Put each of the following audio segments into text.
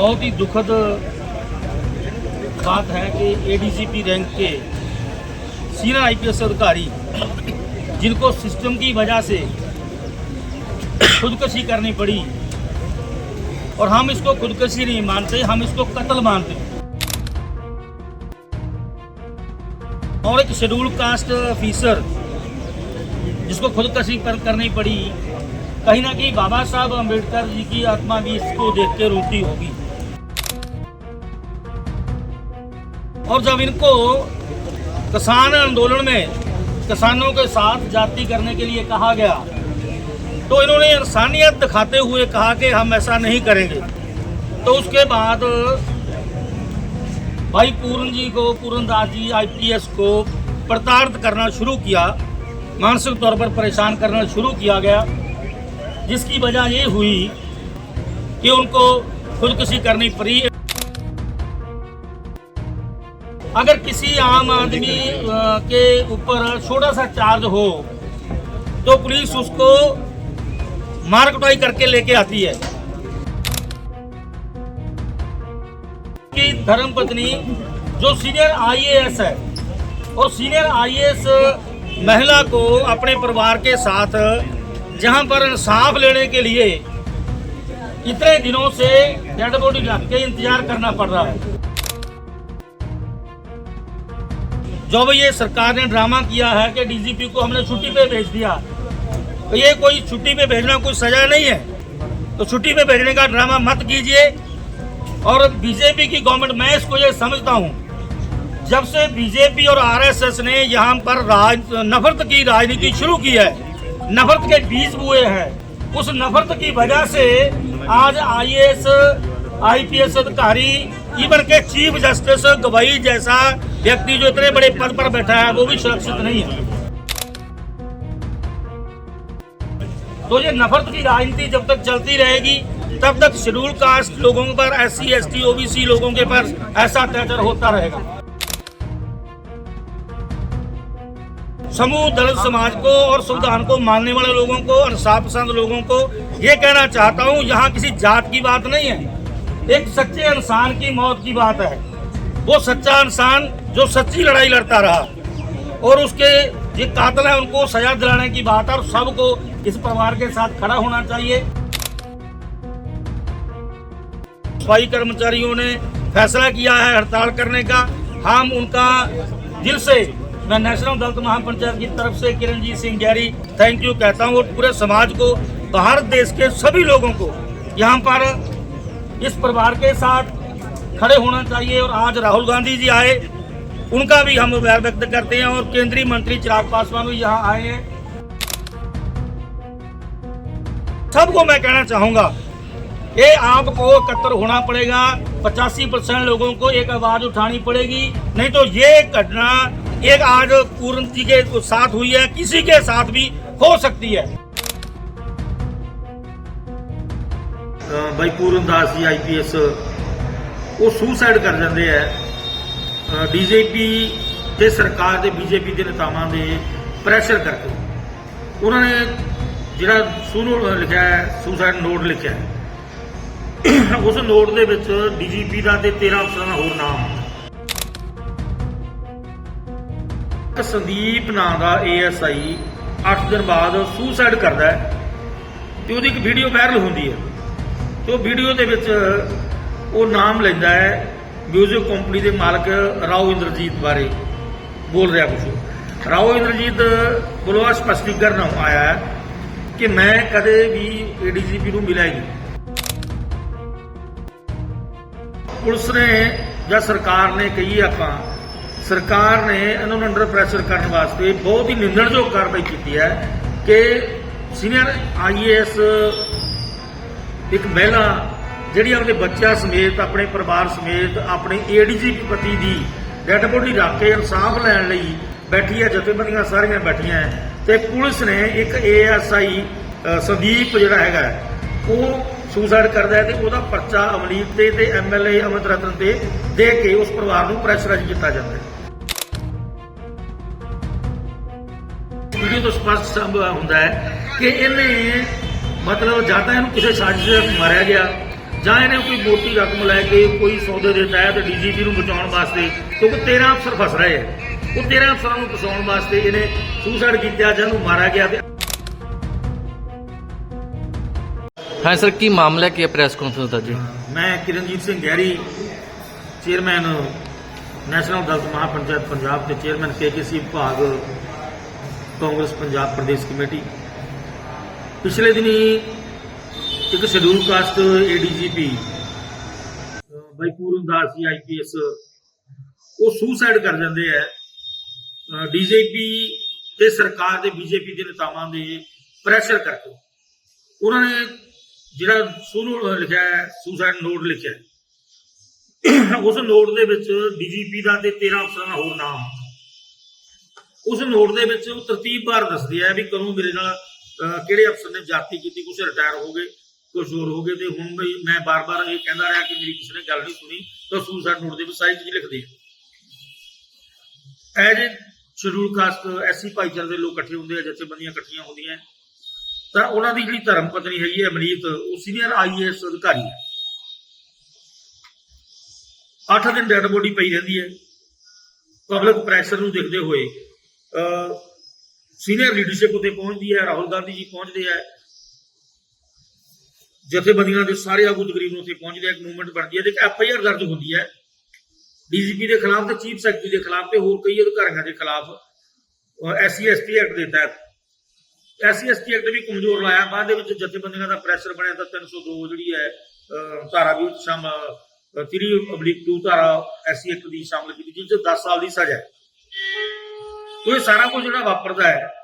बहुत ही दुखद बात है कि एडीजीपी रैंक के सीनियर आईपीएस अधिकारी जिनको सिस्टम की वजह से खुदकशी करनी पड़ी और हम इसको खुदकशी नहीं मानते हम इसको कत्ल मानते और एक शेड्यूल कास्ट ऑफिसर जिसको खुदकशी कर, करनी पड़ी कहीं ना कहीं बाबा साहब अंबेडकर जी की आत्मा भी इसको देख के रोती होगी। और जब इनको किसान आंदोलन में किसानों के साथ जाति करने के लिए कहा गया। तो इन्होंने इंसानियत दिखाते हुए कहा कि हम ऐसा नहीं करेंगे। तो उसके बाद भाई पूरन जी को, पूरन दास जी आईपीएस को प्रताड़ित करना शुरू किया। मानसिक तौर पर परेशान करना शुरू किया गया। जिसकी वजह ये हुई कि उनको खुदकुशी करनी पड़ी अगर किसी आम आदमी के ऊपर छोटा सा चार्ज हो तो पुलिस उसको मार कुटाई करके लेके आती है। कि धर्म पत्नी, जो सीनियर आईएएस है, और सीनियर आईएएस महिला को अपने परिवार के साथ, जहाँ पर इंसाफ लेने के लिए इतने दिनों से डेड बॉडी रख के इंतज़ार करना पड़ रहा है। जब ये सरकार ने ड्रामा किया है कि डीजीपी को हमने छुट्टी पे भेज दिया तो ये कोई छुट्टी पे भेजना कोई सजा नहीं है। तो छुट्टी पे भेजने का ड्रामा मत कीजिए। और बीजेपी की गवर्नमेंट, मैं इसको ये समझता हूँ, जब से बीजेपी और आरएसएस ने यहाँ पर राज, नफरत की राजनीति शुरू की है, नफरत के बीज बुए हैं, उस नफरत की वजह से आज आईएएस आईपीएस अधिकारी इवन के चीफ जस्टिस गवाई जैसा व्यक्ति जो इतने बड़े पद पर बैठा है, वो भी सुरक्षित नहीं है। तो ये नफरत की राजनीति जब तक चलती रहेगी, तब तक शेड्यूल कास्ट लोगों पर S C S T OBC लोगों के पर ऐसा अत्याचार होता रहेगा। समूह दलित समाज को और संविधान को मानने वाले लोगों को इंसाफ पसंद लोगों को ये कहना चाहता हूँ, यहाँ किसी जात की बात नहीं है। एक सच्चे इंसान की मौत की बात है। वो सच्चा इंसान जो सच्ची लड़ाई लड़ता रहा और उसके ये कातल है, उनको सजा दिलाने की बात है और सबको इस परिवार के साथ खड़ा होना चाहिए। सफ़ाई कर्मचारियों ने फैसला किया है हड़ताल करने का। हम उनका दिल से, मैं नेशनल दलित महापंचायत की तरफ़ से किरणजीत सिंह गैरी थैंक यू कहता हूँ और पूरे समाज को भारत देश के सभी लोगों को, यहाँ पर इस परिवार के साथ खड़े होना चाहिए और आज राहुल गांधी जी आए, उनका भी हम व्यय व्यक्त करते हैं और केंद्रीय मंत्री चिराग पासवान भी यहाँ आए हैं। सबको मैं कहना चाहूँगा, ये आपको एकत्र होना पड़ेगा, पचासी परसेंट लोगों को एक आवाज़ उठानी पड़ेगी, नहीं तो ये घटना एक आज पूर्ण जी के साथ हुई है, किसी के साथ भी हो सकती है। ਬਾਈ ਪੂਰਨ ਦਾਸ ਜੀ ਆਈਪੀਐਸ ਉਹ ਸੁਸਾਈਡ ਕਰ ਜਾਂਦੇ ਆ। ਡੀਜੀਪੀ ਤੇ ਸਰਕਾਰ ਦੇ ਬੀਜੇਪੀ ਦੇ ਨੇਤਾਵਾਂ ਦੇ ਪ੍ਰੈਸ਼ਰ ਕਰਕੇ। ਉਹਨਾਂ ਨੇ ਜਿਹੜਾ ਸੁਨੋ ਲਿਖਿਆ ਹੈ ਸੁਸਾਈਡ ਨੋਟ ਲਿਖਿਆ ਹੈ। ਉਸ ਨੋਟ ਦੇ ਵਿੱਚ ਡੀਜੀਪੀ ਦਾ ਤੇ 13 ਅਫਸਰਾਂ ਦਾ ਹੋਰ ਨਾਮ। ਇੱਕ ਸੰਦੀਪ ਨਾਂ ਦਾ ਏਐਸਆਈ 8 ਦਿਨ ਬਾਅਦ ਸੁਸਾਈਡ ਕਰਦਾ ਹੈ ਤੇ ਉਹਦੀ ਇੱਕ ਵੀਡੀਓ ਵਾਇਰਲ ਹੁੰਦੀ ਹੈ। ਤੇ ਉਹ ਵੀਡੀਓ ਦੇ ਵਿੱਚ ਉਹ ਨਾਮ ਲੈਂਦਾ ਹੈ ਮਿਊਜ਼ਿਕ ਕੰਪਨੀ ਦੇ ਮਾਲਕ ਰਾਓ ਇੰਦਰਜੀਤ ਬਾਰੇ। ਬੋਲ ਰਿਹਾ ਕੁਝ ਰਾਓ ਇੰਦਰਜੀਤ ਵੱਲੋਂ ਸਪਸ਼ਟੀਕਰਨ ਆਇਆ ਹੈ ਕਿ ਮੈਂ ਕਦੇ ਵੀ ਏਡੀਜੀਪੀ ਨੂੰ ਮਿਲਿਆ ਹੀ ਨਹੀਂ। ਪੁਲਿਸ ਨੇ ਜਾਂ ਸਰਕਾਰ ਨੇ ਕਹੀ ਆਪਾਂ, ਸਰਕਾਰ ਨੇ ਇਹਨਾਂ ਨੂੰ ਅੰਡਰ ਪ੍ਰੈਸ਼ਰ ਕਰਨ ਵਾਸਤੇ ਬਹੁਤ ਹੀ ਨਿੰਦਣਯੋਗ ਕਾਰਵਾਈ ਕੀਤੀ ਹੈ ਕਿ ਸੀਨੀਅਰ ਆਈਏਐਸ ਇੱਕ ਮਹਿਲਾ ਜਿਹੜੀ ਆਪਣੇ ਬੱਚਿਆਂ ਸਮੇਤ, ਆਪਣੇ ਪਰਿਵਾਰ ਸਮੇਤ, ਆਪਣੇ ਏਡੀਜੀ ਪਤੀ ਦੀ ਡੈੱਡ ਬੋਡੀ ਰੱਖ ਕੇ ਇਨਸਾਫ ਲੈਣ ਲਈ ਬੈਠੀ ਹੈ, ਜਥੇਬੰਦੀਆਂ ਸਾਰੀਆਂ ਬੈਠੀਆਂ ਤੇ ਪੁਲਿਸ ਨੇ ਇੱਕ ਏਐਸਆਈ ਸੰਦੀਪ ਜਿਹੜਾ ਹੈਗਾ ਉਹ ਸੁਸਾਈਡ ਕਰਦਾ ਹੈ ਤੇ ਉਹਦਾ ਪਰਚਾ ਅਮਲੀਤ ਤੇ ਤੇ ਐਮਐਲਏ ਅਮਿਤ ਰਤਨ ਤੇ ਦੇ ਕੇ ਉਸ ਪਰਿਵਾਰ ਨੂੰ ਪ੍ਰੈਸ਼ਰਾਈਜ਼ ਕੀਤਾ ਜਾਂਦਾ ਹੈ। ਵੀਡੀਓ ਤੋਂ ਸਪਸ਼ਟ ਹੁੰਦਾ ਹੈ ਕਿ ਇਹਨੇ ਮਤਲਬ ਜਾਂ ਤਾਂ ਇਹਨੂੰ ਕਿਸੇ ਸਾਜ਼ਿਸ਼ ਮਾਰਿਆ ਗਿਆ ਜਾਂ ਇਹਨੇ ਕੋਈ ਮੋਟੀ ਰਕਮ ਲੈ ਕੇ ਕੋਈ ਸੌਦੇ ਦੇ ਤਹਿਤ ਡੀਜੀਪੀ ਨੂੰ ਬਚਾਉਣ ਵਾਸਤੇ ਕਿਉਂਕਿ 13 ਅਫਸਰ ਫਸ ਰਹੇ ਆ। ਉਹ 13 ਅਫਸਰਾਂ ਨੂੰ ਬਚਾਉਣ ਵਾਸਤੇ ਇਹਨੇ ਸੁਸਾਈਡ ਕੀਤਾ ਜਾਂ ਉਹਨੂੰ ਮਾਰਿਆ ਗਿਆ ਤੇ ਹਾਂ ਸਰ ਕੀ ਮਾਮਲਾ ਕੀ ਹੈ ਪ੍ਰੈਸ ਕਾਨਫਰੰਸ ਦਾ ਜੀ? ਮੈਂ ਕਿਰਨਜੀਤ ਸਿੰਘ ਗਹਿਰੀ ਚੇਅਰਮੈਨ ਨੈਸ਼ਨਲ ਦਲਤ ਮਹਾਪੰਚਾਇਤ ਪੰਜਾਬ ਤੇ ਚੇਅਰਮੈਨ ਕੇਕੇਸੀ ਵਿਭਾਗ ਕਾਂਗਰਸ ਪੰਜਾਬ ਪ੍ਰਦੇਸ਼ ਕਮੇਟੀ ਪਿਛਲੇ ਦਿਨੀ ਇੱਕ schedule caste ADGP Y Puran Das ji IPS ਉਹ ਸੁਸਾਈਡ ਕਰ ਜਾਂਦੇ ਆ। ਡੀਜੀਪੀ ਤੇ ਸਰਕਾਰ ਦੇ ਬੀਜੇਪੀ ਦੇ ਨੇਤਾਵਾਂ ਦੇ ਪ੍ਰੈਸ਼ਰ ਕਰਕੇ। ਉਹਨਾਂ ਨੇ ਜਿਹੜਾ ਸੁਣੋ ਲਿਖਿਆ ਹੈ ਸੁਸਾਈਡ ਨੋਟ ਲਿਖਿਆ ਉਸ ਨੋਟ ਦੇ ਵਿੱਚ ਡੀਜੀਪੀ ਦਾ ਤੇ 13 ਅਫਸਰਾਂ ਦਾ ਹੋਰ ਨਾਮ। ਉਸ ਨੋਟ ਦੇ ਵਿੱਚ ਉਹ ਤਰਤੀਬਵਾਰ ਦੱਸਦੇ ਆ ਵੀ ਕਦੋਂ ਮੇਰੇ ਨਾਲ ਕਿਹੜੇ ਅਫਸਰ ਨੇ ਜਾਤੀ ਕੀਤੀ, ਕੁਛ ਰਿਟਾਇਰ ਹੋ ਗਏ, ਕੁਛ ਹੋਰ ਹੋ ਗਏ ਤੇ ਹੁਣ ਵੀ ਮੈਂ ਬਾਰ-ਬਾਰ ਇਹ ਕਹਿੰਦਾ ਰਿਹਾ ਕਿ ਮੇਰੀ ਕਿਸੇ ਨੇ ਗੱਲ ਨਹੀਂ ਸੁਣੀ, ਤਾਂ ਸੁਸਾਈਡ ਨੋਟ ਦੇ ਵਿੱਚ ਸਾਰੀ ਚੀਜ਼ ਲਿਖਦੇ ਆ। ਐਜ ਸ਼ਡਿਊਲ ਕਾਸਟ ਐਸਸੀ ਭਾਈਚਾਰੇ ਦੇ ਲੋਕ ਇਕੱਠੇ ਹੁੰਦੇ ਆ, ਜਥੇਬੰਦੀਆਂ ਇਕੱਠੀਆਂ ਹੁੰਦੀਆਂ ਤਾਂ ਉਹਨਾਂ ਦੀ ਜਿਹੜੀ ਧਰਮ ਪਤਨੀ ਹੈਗੀ ਹੈ ਅਮਰੀਤ, ਉਹ ਸੀਨੀਅਰ ਆਈਏਐਸ ਅਧਿਕਾਰੀ ਹੈ 8 ਦਿਨ ਡੈਡ ਬੋਡੀ ਪਈ ਰਹਿੰਦੀ ਹੈ ਪਬਲਿਕ ਪ੍ਰੈਸ਼ਰ ਨੂੰ ਦੇਖਦੇ ਹੋਏ ਸੀਨੀਅਰ ਲੀਡਰਸ਼ਿਪ ਉੱਤੇ ਪਹੁੰਚਦੀ ਹੈ, ਰਾਹੁਲ ਗਾਂਧੀ ਜੀ ਪਹੁੰਚਦੇ ਆ ਜਥੇਬੰਦੀਆਂ ਦੇ ਸਾਰੇ ਆਗੂ ਤਕਰੀਬਨ ਉੱਥੇ ਪਹੁੰਚਦੇ ਆ ਇੱਕ ਮੂਵਮੈਂਟ ਬਣਦੀ ਹੈ ਤੇ ਇੱਕ ਐਫਆਈਆਰ ਦਰਜ ਹੁੰਦੀ ਹੈ। ਡੀਜੀਪੀ ਦੇ ਖਿਲਾਫ ਤੇ ਚੀਫ ਸੈਕਟਰੀ ਦੇ ਖਿਲਾਫ ਤੇ ਹੋਰ ਕਈ ਅਧਿਕਾਰੀਆਂ ਦੇ ਖਿਲਾਫ ਐਸਸੀ ਐਸਟੀ ਐਕਟ ਦੇ ਤਹਿਤ। ਐਸਸੀ ਐਸਟੀ ਐਕਟ ਵੀ ਕਮਜ਼ੋਰ ਲਾਇਆ, ਬਾਅਦ ਦੇ ਵਿੱਚ ਜਥੇਬੰਦੀਆਂ ਦਾ ਪ੍ਰੈਸ਼ਰ ਬਣਿਆ ਤਾਂ 302 ਜਿਹੜੀ ਹੈ ਧਾਰਾ ਵੀ ਸ਼ਾਮਲ 3 ਅਬਲਿਕ 2 ਧਾਰਾ ਐਸਸੀ ਐਕਟ ਦੀ ਸ਼ਾਮਲ ਕੀਤੀ, ਜਿਸ 'ਚ 10 ਸਾਲ ਦੀ ਸਜ਼ਾ ਹੈ। ਤੋ ਇਹ ਸਾਰਾ ਕੁਝ ਜਿਹੜਾ ਵਾਪਰਦਾ ਹੈ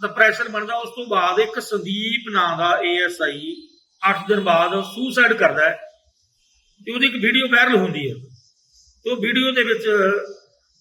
ਤਾਂ ਬਣਦਾ, ਉਸ ਤੋਂ ਬਾਅਦ ਇੱਕ ਸੰਦੀਪ ਨਾਂ ਦਾ ਏਐਸਆਈ 8 ਦਿਨ ਬਾਅਦ ਸੁਸਾਈਡ ਕਰਦਾ ਹੈ। ਤੇ ਉਹਦੀ ਇੱਕ ਵੀਡੀਓ ਵਾਇਰਲ ਹੁੰਦੀ ਹੈ। ਤੇ ਉਹ ਵੀਡੀਓ ਦੇ ਵਿੱਚ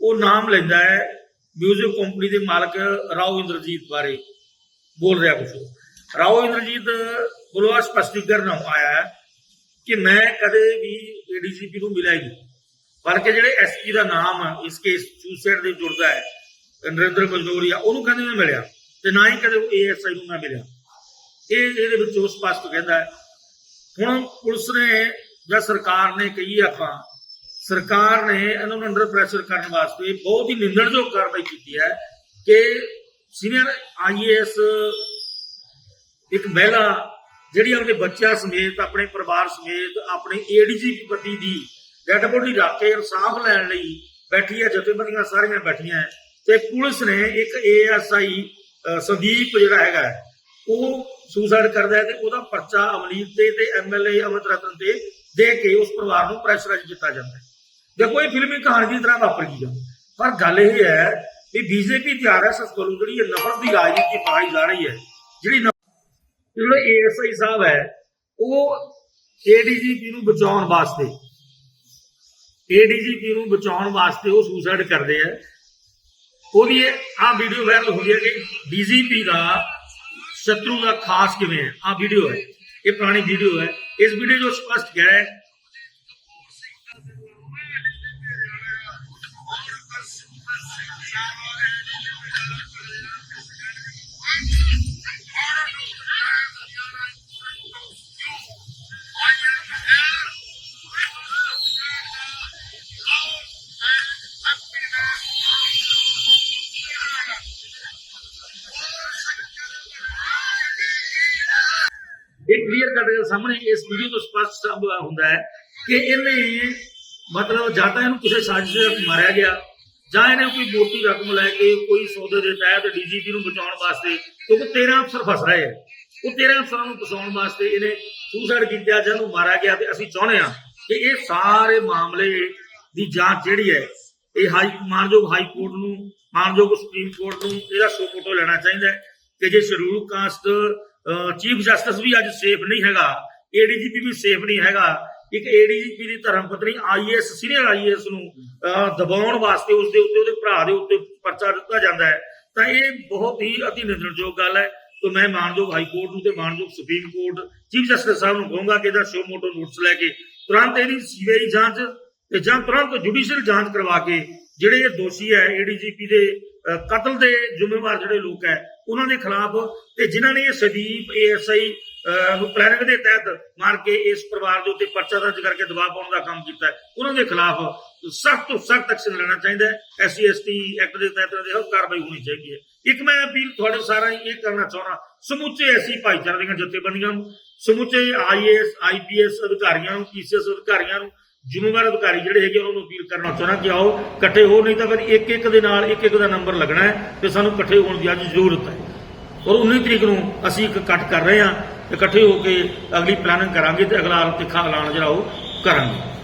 ਉਹ ਨਾਮ ਲੈਂਦਾ ਹੈ ਮਿਊਜ਼ਿਕ ਕੰਪਨੀ ਦੇ ਮਾਲਕ ਰਾਓ ਇੰਦਰਜੀਤ ਬਾਰੇ। ਬੋਲ ਰਿਹਾ ਕੁਝ ਰਾਓ ਇੰਦਰਜੀਤ ਕੋਲੋਂ ਆਹ ਸਪਸ਼ਟੀਕਰਨ ਆਇਆ ਹੈ ਕਿ ਮੈਂ ਕਦੇ ਵੀ ਏਡੀਜੀਪੀ ਨੂੰ ਮਿਲਿਆ ਹੀ ਨਹੀਂ। ਬਲਕਿ ਜਿਹੜੇ ਐਸਪੀ ਦਾ ਨਾਮ ਇਸ ਕੇਸ ਸੁਸਾਈਡ ਦੇ ਜੁੜਦਾ ਹੈ ਨਰਿੰਦਰ ਬਜਨੋਰੀਆ ਉਹਨੂੰ ਕਦੇ ਨਹੀਂ ਮਿਲਿਆ ਤੇ ਨਾ ਹੀ ਕਦੇ ਏਐਸਆਈ ਨੂੰ ਮੈਂ ਮਿਲਿਆ। ਇਹ ਇਹਦੇ ਵਿੱਚ ਉਹ ਸਪਸ਼ਟ ਕਹਿੰਦਾ ਹੁਣ ਪੁਲਿਸ ਨੇ ਜਾਂ ਸਰਕਾਰ ਨੇ ਕਹੀ ਆਪਾਂ, ਸਰਕਾਰ ਨੇ ਇਹਨਾਂ ਨੂੰ ਅੰਡਰ ਪ੍ਰੈਸ਼ਰ ਕਰਨ ਵਾਸਤੇ ਬਹੁਤ ਹੀ ਨਿੰਦਣਯੋਗ ਕਾਰਵਾਈ ਕੀਤੀ ਹੈ ਕਿ ਸੀਨੀਅਰ ਆਈਏਐਸ ਇੱਕ ਮਹਿਲਾ ਜਿਹੜੀ ਆਪਣੇ ਬੱਚਿਆਂ ਸਮੇਤ, ਆਪਣੇ ਪਰਿਵਾਰ ਸਮੇਤ, ਆਪਣੇ ਏਡੀਜੀਪੀ ਪਤੀ ਦੀ ਡੈਡ ਬੋਡੀ ਰੱਖ ਕੇ ਇਨਸਾਫ ਲੈਣ ਲਈ ਬੈਠੀ ਹੈ, ਜਥੇਬੰਦੀਆਂ ਸਾਰੀਆਂ ਬੈਠੀਆਂ ਤੇ ਪੁਲਿਸ ਨੇ ਇੱਕ ਏਐਸਆਈ ਸੰਦੀਪ ਜਿਹੜਾ ਹੈਗਾ, ਉਹ ਸੁਸਾਈਡ ਕਰਦਾ ਹੈ ਤੇ ਉਹਦਾ ਪਰਚਾ ਅਮਲੀਤ ਤੇ ਤੇ ਐਮਐਲਏ ਅਮਿਤ ਰਤਨ ਤੇ ਦੇ ਕੇ ਉਸ ਪਰਿਵਾਰ ਨੂੰ ਪ੍ਰੈਸ਼ਰਾਈਜ਼ ਕੀਤਾ ਜਾਂਦਾ ਹੈ। ਦੇਖੋ, ਇਹ ਫਿਲਮੀ ਕਹਾਣੀ ਦੀ ਤਰ੍ਹਾਂ ਵਾਪਰ ਗਈ ਆ। ਪਰ ਗੱਲ ਇਹ ਹੈ ਵੀ ਬੀਜੇਪੀ ਤੇ ਆਰਐਸਐਸ ਵੱਲੋਂ ਜਿਹੜੀ ਇਹ ਨਫ਼ਰਤ ਦੀ ਰਾਜਨੀਤੀ ਪਾਈ ਜਾ ਰਹੀ ਹੈ, ਜਿਹੜੀ ਨਫ਼- ਜਿਹੜਾ ਏਐਸਆਈ ਸਾਹਿਬ ਹੈ, ਉਹ ਏਡੀਜੀਪੀ ਨੂੰ ਬਚਾਉਣ ਵਾਸਤੇ ਏਡੀਜੀਪੀ ਨੂੰ ਬਚਾਉਣ ਵਾਸਤੇ ਉਹ ਸੁਸਾਈਡ ਕਰਦੇ ਆ। ਉਹਦੀ ਆ ਵੀਡੀਓ ਵਾਇਰਲ ਹੋਈ ਹੈ ਕਿ ਡੀਜੀਪੀ ਦਾ ਸ਼ਤਰੂ ਦਾ ਖਾਸ ਕਿਵੇਂ ਹੈ ਆ ਵੀਡੀਓ ਹੈ ਇਹ ਪੁਰਾਣੀ ਵੀਡੀਓ ਹੈ ਇਸ ਵੀਡੀਓ ਜੋ ਸਪਸ਼ਟ ਗਿਆ ਹੈ ਇਹ ਕਲੀਅਰ ਕੱਟ ਕੇ ਸਾਹਮਣੇ, ਇਸ ਵੀਡੀਓ ਤੋਂ ਸਪਸ਼ਟ ਹੁੰਦਾ ਹੈ ਕਿ ਇਹਨੇ ਮਤਲਬ ਜਾਂ ਤਾਂ ਇਹਨੂੰ ਕਿਸੇ ਸਾਜ਼ਿਸ਼ ਵਿੱਚ ਮਾਰਿਆ ਗਿਆ, ਜਾਂ ਇਹਨੇ ਕੋਈ ਮੋਟੀ ਰਕਮ ਲੈ ਕੇ ਕੋਈ ਸੌਦੇ ਦੇ ਤਹਿਤ ਡੀਜੀਪੀ ਨੂੰ ਬਚਾਉਣ ਵਾਸਤੇ, ਕਿਉਂਕਿ 13 ਅਫਸਰ ਫਸ ਰਹੇ ਆ। ਉਹ 13 ਅਫਸਰਾਂ ਨੂੰ ਬਚਾਉਣ ਵਾਸਤੇ ਇਹਨੇ ਸੁਸਾਈਡ ਕੀਤਾ ਜਾਂ ਉਹਨੂੰ ਮਾਰਿਆ ਗਿਆ ਤੇ ਅਸੀਂ ਚਾਹੁੰਦੇ ਹਾਂ ਕਿ ਇਹ ਸਾਰੇ ਮਾਮਲੇ ਦੀ ਜਾਂਚ ਜਿਹੜੀ ਹੈ, ਇਹ ਹਾਈ, ਮਾਨਯੋਗ ਹਾਈ ਕੋਰਟ ਨੂੰ, ਮਾਨਯੋਗ ਸੁਪਰੀਮ ਕੋਰਟ ਨੂੰ ਇਹਦਾ ਸੋ ਫੋਟੋ ਲੈਣਾ ਚਾਹੀਦਾ ਕਿ ਜੇ ਸ਼ਡਿਊਲ ਕਾਸਟ ਚੀਫ ਜਸਟਿਸ ਵੀ ਅੱਜ ਸੇਫ ਨਹੀਂ ਹੈਗਾ ਏਡੀਜੀਪੀ ਵੀ ਸੇਫ ਨਹੀਂ ਹੈਗਾ। ਇੱਕ ਏਡੀਜੀਪੀ ਦੀ ਧਰਮ ਪਤਨੀ ਆਈਏਐਸ ਸੀਨੀਅਰ ਆਈਏਐਸ ਨੂੰ ਦਬਾਉਣ ਵਾਸਤੇ ਉਸ ਦੇ ਉੱਤੇ, ਉਹਦੇ ਭਰਾ ਦੇ ਉੱਤੇ ਪਰਚਾ ਦਿੱਤਾ ਜਾਂਦਾ ਹੈ। ਤਾਂ ਇਹ ਬਹੁਤ ਹੀ ਅਤੀ ਨਿੰਦਣਯੋਗ ਗੱਲ ਹੈ ਤਾਂ ਮੈਂ ਮਾਨਯੋਗ ਹਾਈ ਕੋਰਟ ਨੂੰ ਤੇ ਮਾਨਯੋਗ ਸੁਪਰੀਮ ਕੋਰਟ ਚੀਫ ਜਸਟਿਸ ਸਾਹਿਬ ਨੂੰ ਕਹੂੰਗਾ ਕਿ ਇਹਦਾ ਸ਼ੋ ਮੋਟੋ ਨੋਟਿਸ ਲੈ ਕੇ ਤੁਰੰਤ ਇਹਦੀ ਸੀਬੀਆਈ ਜਾਂਚ ਤੇ ਜਾਂ ਤੁਰੰਤ ਜੁਡੀਸ਼ੀਅਲ ਜਾਂਚ ਕਰਵਾ ਕੇ ਜਿਹੜੇ ਇਹ ਦੋਸ਼ੀ ਹੈ ਏਡੀਜੀਪੀ ਦੇ ਕਤਲ ਦੇ ਜ਼ਿੰਮੇਵਾਰ ਜਿਹੜੇ ਲੋਕ ਹੈ, ਉਹਨਾਂ ਦੇ ਖਿਲਾਫ ਤੇ ਜਿਨ੍ਹਾਂ ਨੇ ਇਹ ਸਦੀਪ ਏਐਸਆਈ ਪਲੈਨਿੰਗ ਦੇ ਤਹਿਤ ਮਾਰ ਕੇ ਇਸ ਪਰਿਵਾਰ ਦੇ ਉੱਤੇ ਪਰਚਾ ਦਰਜ ਕਰਕੇ ਦਬਾਅ ਪਾਉਣ ਦਾ ਕੰਮ ਕੀਤਾ ਉਹਨਾਂ ਦੇ ਖਿਲਾਫ ਸਖਤ ਤੋਂ ਸਖਤ ਐਕਸ਼ਨ ਲੈਣਾ ਚਾਹੀਦਾ ਹੈ। ਐਸਸੀ ਐਸਟੀ ਐਕਟ ਦੇ ਤਹਿਤ ਦੇ ਹੱਕ ਕਾਰਵਾਈ ਹੋਣੀ ਚਾਹੀਦੀ ਹੈ। ਇੱਕ ਮੈਂ ਅਪੀਲ ਤੁਹਾਡੇ ਸਾਰਿਆਂ ਨੂੰ ਇਹ ਕਰਨਾ ਚਾਹੁੰਦਾ, ਸਮੁੱਚੇ ਐਸੀ ਭਾਈਚਾਰੇ ਦੀਆਂ ਜਥੇਬੰਦੀਆਂ ਨੂੰ, ਸਮੁੱਚੇ ਆਈਏਐਸ ਆਈਪੀਐਸ ਅਧਿਕਾਰੀਆਂ ਨੂੰ ਪੀਸੀਐਸ ਅਧਿਕਾਰੀਆਂ ਨੂੰ ਜ਼ਿੰਮੇਵਾਰ ਅਧਿਕਾਰੀ ਜਿਹੜੇ ਹੈਗੇ ਉਹਨਾਂ ਨੂੰ ਅਪੀਲ ਕਰਨਾ ਚਾਹੁੰਦਾ ਕਿ ਆਓ, ਇਕੱਠੇ ਹੋ, ਨਹੀਂ ਤਾਂ ਫਿਰ ਇੱਕ ਇੱਕ ਦੇ ਨਾਲ ਇੱਕ ਇੱਕ ਦਾ ਨੰਬਰ ਲੱਗਣਾ ਹੈ ਤੇ ਸਾਨੂੰ ਇਕੱਠੇ ਹੋਣ ਦੀ ਅੱਜ ਜ਼ਰੂਰਤ ਹੈ। ਔਰ 19 ਤਰੀਕ ਨੂੰ ਅਸੀਂ ਇੱਕ ਇਕੱਠ ਕਰ ਰਹੇ ਹਾਂ, ਇਕੱਠੇ ਹੋ ਕੇ ਅਗਲੀ ਪਲਾਨਿੰਗ ਕਰਾਂਗੇ ਤੇ ਅਗਲਾ ਤਿੱਖਾ ਐਲਾਨ ਜਿਹੜਾ ਉਹ ਕਰਾਂਗੇ।